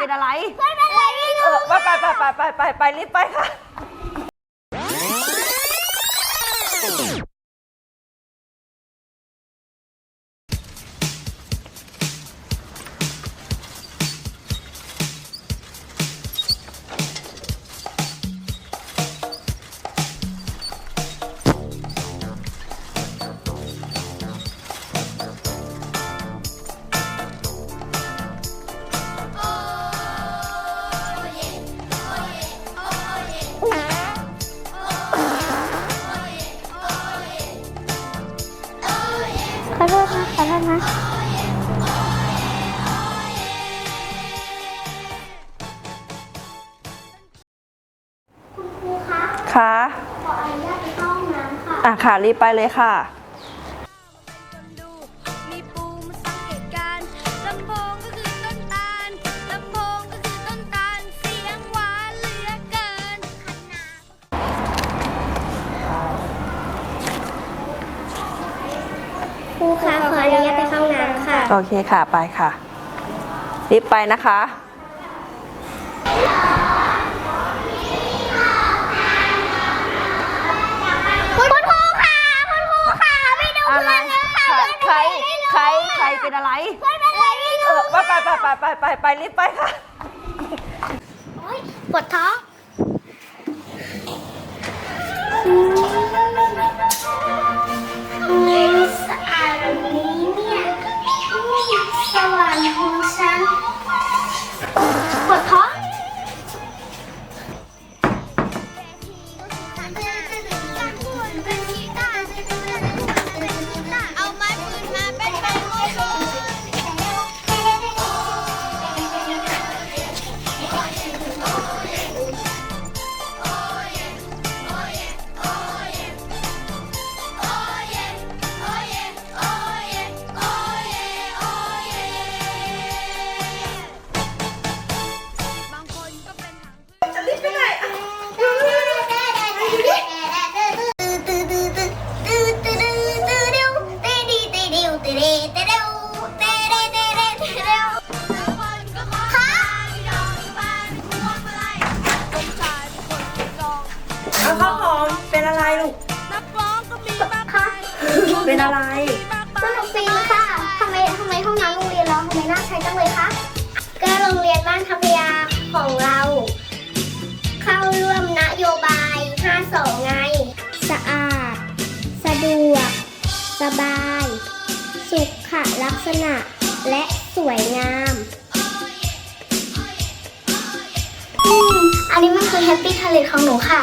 เป็นอะไร เพื่อนเป็นอะไรไม่เอรู้อไปไปไปไปไปไปไปรีบไปค่ะ ขอโทษนะขอโทษนะคุณครูคะ ค่ะ ขออนุญาตไปเข้าห้องน้ำค่ะ อะค่ะรีบไปเลยค่ะ นุญาตไปเข้าห้องน้ำค่ะ โอเคค่ะไปค่ะ รีบไปนะคะคุณครูค่ะคุณครูค่ะไปดูอะไรเพื่อนแล้วค่ะใครใครใครเป็นอะไรเพื่อนเป็นอะไรไม่เอรู้อไปไปไปไปไปไปไปรีบไปค่ะโอ๊ยปวดท้อง เอาข้าวหอมเป็นอะไรลูกนักร้องก็มีมากมายเป็นอะไรมากสมายนุกปีค่ะทำไมทำไมห้องน้ำโรงเรียนเราทำไมน่าใช้จังเลยคะก็โรงเรียนบ้านทัพยาของเรา เข้าร่วมนโยบาย 52 ไง สะอาด สะดวก สบาย สุขลักษณะ และสวยงามอืมอันนี้มันคือแฮปปี้ทาเลตของหนูค่ะ